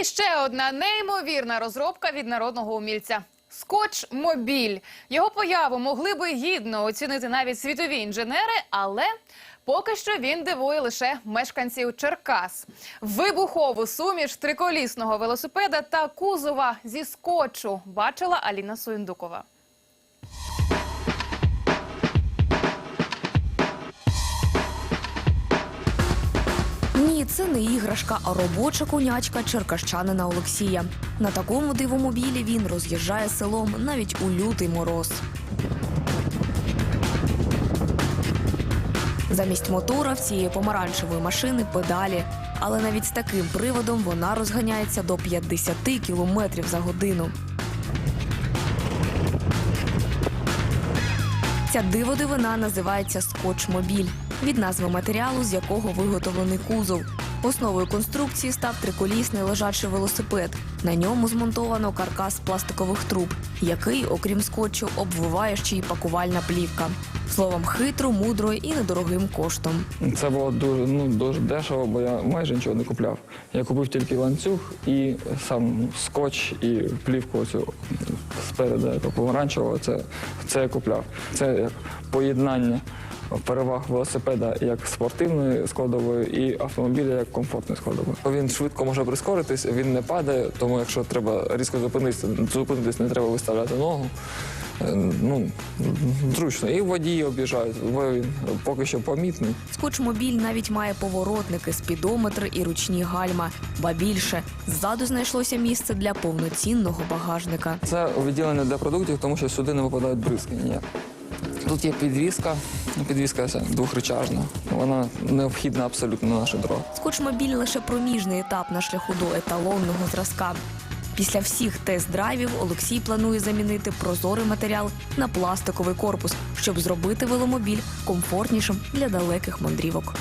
І ще одна неймовірна розробка від народного умільця. Скотч Мобіль. Його появу могли би гідно оцінити навіть світові інженери, але поки що він дивує лише мешканців Черкас. Вибухову суміш триколісного велосипеда та кузова зі скотчу бачила Аліна Суєндукова. Це не іграшка, а робоча конячка черкащанина Олексія. На такому дивомобілі він роз'їжджає селом навіть у лютий мороз. Замість мотора в цієї помаранчевої машини педалі. Але навіть з таким приводом вона розганяється до 50 кілометрів за годину. Ця диводивина називається скотч-мобіль від назви матеріалу, з якого виготовлений кузов. Основою конструкції став триколісний лежачий велосипед. На ньому змонтовано каркас пластикових труб, який, окрім скотчу, обвиває ще й пакувальна плівка. Словом, хитро, мудро і недорогим коштом. Це було дуже, ну, дуже дешево, бо я майже нічого не купляв. Я купив тільки ланцюг і сам скотч і плівку цю спереду, яка помаранчева, це, це я купляв. Це як поєднання переваг велосипеда як спортивної складової і автомобіля як комфортної складової. Він швидко може прискоритись, він не падає, тому якщо треба різко зупинитися, зупинитись не треба виставляти ногу. Е, Ну, зручно. І водії об'їжджають, бо він поки що помітний. Скотч-мобіль навіть має поворотники, спідометри і ручні гальма. Ба більше ззаду знайшлося місце для повноцінного багажника. Це відділення для продуктів, тому що сюди не випадають бризки ніяк. Тут є підвізка, підвізка двохричажна. Вона необхідна абсолютно на нашу дорогу. Скотч-мобіль лише проміжний етап на шляху до еталонного зразка. Після всіх тест-драйвів Олексій планує замінити прозорий матеріал на пластиковий корпус, щоб зробити веломобіль комфортнішим для далеких мандрівок.